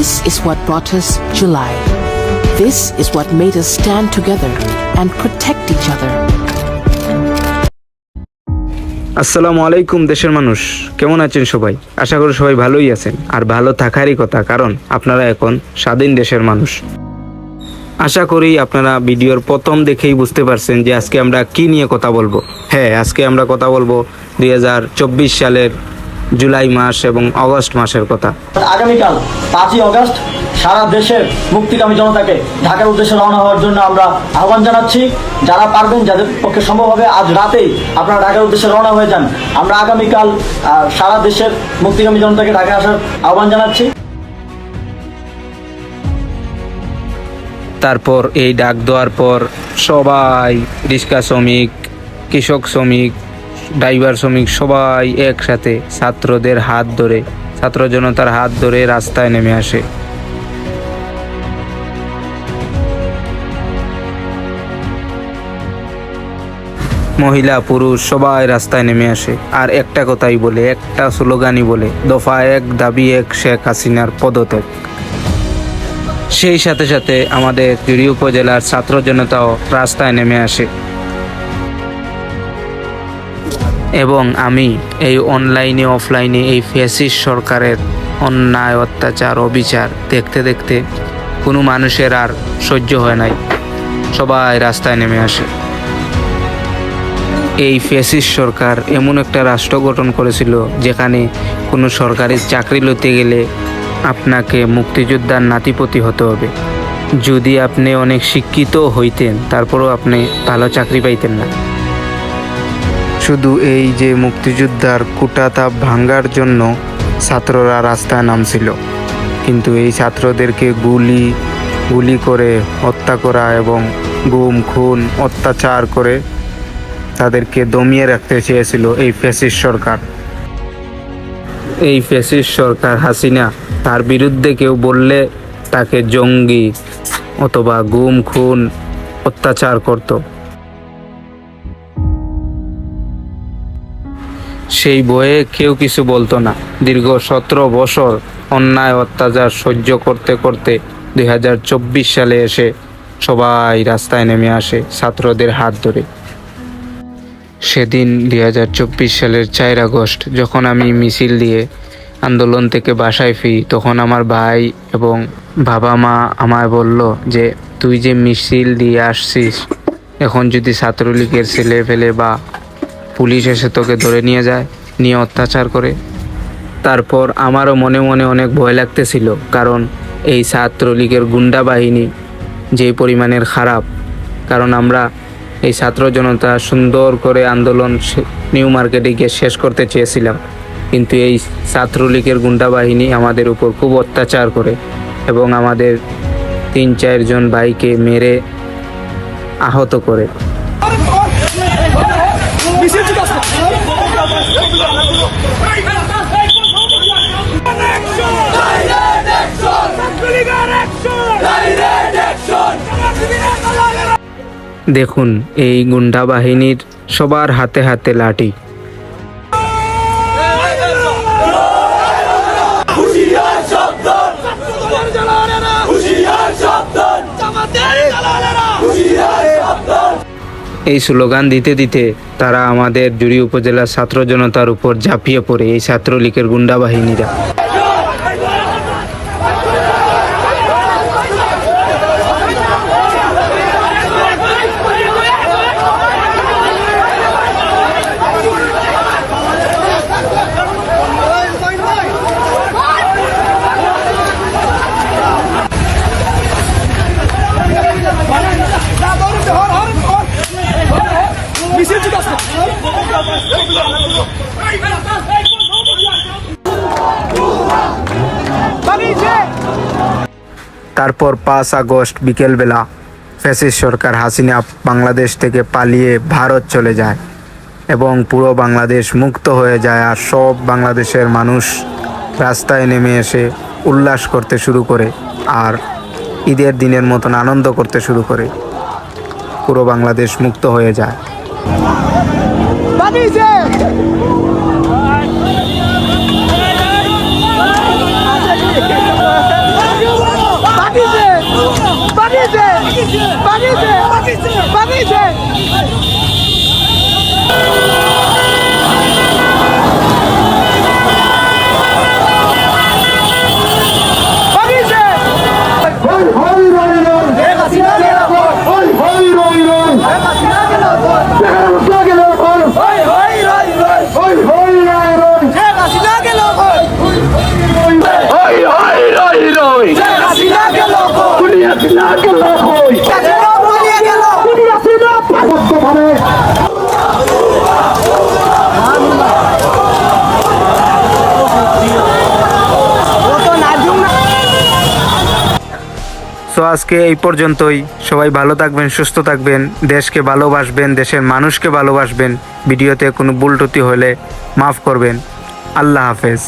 This is what brought us July. This is what made us stand together and protect each other. আসসালামু আলাইকুম, দেশের মানুষ। কেমন আছেন সবাই? আশা করি সবাই ভালোই আছেন। আর ভালো থাকারই কথা, কারণ আপনারা এখন স্বাধীন দেশের মানুষ। আশা করি আপনারা ভিডিওর প্রথম দেখেই বুঝতে পারছেন যে আজকে আমরা কি নিয়ে কথা বলব। হ্যাঁ আজকে আমরা কথা বলব দুই হাজার চব্বিশ সালের জুলাই মাস এবং আগস্ট মাসের কথা। আগামীকাল পাঁচই অগস্ট সারা দেশের মুক্তিকামী জনতাকে ঢাকার উদ্দেশ্যে রওনা হওয়ার জন্য আমরা আহ্বান জানাচ্ছি। যারা পারবেন যাদের পক্ষে সম্ভব হবে আজ রাতেই আপনারা ঢাকার উদ্দেশ্যে রওনা হয়ে যান। আমরা আগামীকাল সারা দেশের মুক্তিকামী জনতাকে ঢাকায় আসার আহ্বান জানাচ্ছি। তারপর এই ডাক দেওয়ার পর সবাই রিক্সা শ্রমিক কৃষক শ্রমিক ড্রাইভার, শ্রমিক সবাই একসাথে ছাত্রদের হাত ধরে, ছাত্র জনতার হাত ধরে রাস্তায় নেমে আসে। মহিলা, পুরুষ সবাই রাস্তায় নেমে আসে। আর একটা কথাই বলে, একটা স্লোগানই বলে, দফা এক, দাবি এক, শেখ হাসিনার পদত্যাগ। সেই সাথে সাথে আমাদের জুড়ি উপজেলার ছাত্র জনতাও রাস্তায় নেমে আসে। এবং আমি এই অনলাইনে, অফলাইনে এই ফেসিস সরকারের অন্যায়, অত্যাচার, অবিচার দেখতে দেখতে কোনো মানুষের আর সহ্য হয় নাই। সবাই রাস্তায় নেমে আসে। এই ফেসিস সরকার এমন একটা রাষ্ট্র গঠন করেছিল যেখানে কোনো সরকারি চাকরি লইতে গেলে আপনাকে মুক্তিযোদ্ধার নাতিপতি হতে হবে। যদি আপনি অনেক শিক্ষিত হইতেন, তারপরেও আপনি ভালো চাকরি পাইতেন না। শুধু এই যে মুক্তিযোদ্ধার কুটাতাপ ভাঙ্গার জন্য ছাত্ররা রাস্তায় নামছিল। কিন্তু এই ছাত্রদেরকে গুলি গুলি করে হত্যা করা এবং গুম, খুন, অত্যাচার করে তাদেরকে দমিয়ে রাখতে চেয়েছিল এই ফ্যাসিস্ট সরকার। এই ফ্যাসিস্ট সরকার হাসিনা, তার বিরুদ্ধে কেউ বললে তাকে জঙ্গি অথবা গুম, খুন, অত্যাচার করত। সেই বয়ে কেউ কিছু বলতো না। দীর্ঘ সতেরো বছর অন্যায় অত্যাচার সহ্য করতে করতে দুই হাজার চব্বিশ সালে এসে সবাই রাস্তায় নেমে আসে ছাত্রদের হাত ধরে। সেদিন দুই হাজার চব্বিশ সালের চার আগস্ট, যখন আমি মিছিল দিয়ে আন্দোলন থেকে বাসায় ফিরি, তখন আমার ভাই এবং বাবা মা আমায় বলল যে, তুই যে মিছিল দিয়ে আসছিস, এখন যদি ছাত্রলীগের ছেলে ফেলে বা পুলিশ এসে তোকে ধরে নিয়ে যায়, নিয়ে অত্যাচার করে। তারপর আমারও মনে মনে অনেক ভয় লাগতেছিল, কারণ এই ছাত্রলীগের গুন্ডা বাহিনী যে পরিমাণের খারাপ, কারণ আমরা এই ছাত্র জনতা সুন্দর করে আন্দোলন নিউ মার্কেটে গিয়ে শেষ করতে চেয়েছিলাম। কিন্তু এই ছাত্রলীগের গুন্ডা বাহিনী আমাদের উপর খুব অত্যাচার করে এবং আমাদের তিন চারজন ভাইকে মেরে আহত করে। দেখুন, এই গুন্ডা বাহিনীর সবার হাতে হাতে লাঠি। এই স্লোগান দিতে দিতে তারা আমাদের জুড়ি উপজেলার ছাত্র জনতার উপর ঝাঁপিয়ে পড়ে, এই ছাত্রলীগের গুন্ডা বাহিনীরা। তারপর পাঁচ আগস্ট বিকেলবেলা ফ্যাসিস্ট সরকার হাসিনা বাংলাদেশ থেকে পালিয়ে ভারত চলে যায় এবং পুরো বাংলাদেশ মুক্ত হয়ে যায় আর সব বাংলাদেশের মানুষ রাস্তায় নেমে এসে উল্লাস করতে শুরু করে আর ঈদের দিনের মতন আনন্দ করতে শুরু করে। পুরো বাংলাদেশ মুক্ত হয়ে যায়। Pode dizer! সো আজকে এই পর্যন্তই। সবাই ভালো থাকবেন, সুস্থ থাকবেন, দেশকে ভালোবাসবেন, দেশের মানুষকে ভালোবাসবেন। ভিডিওতে কোনো ভুল হলে মাফ করবেন। আল্লাহ হাফেজ।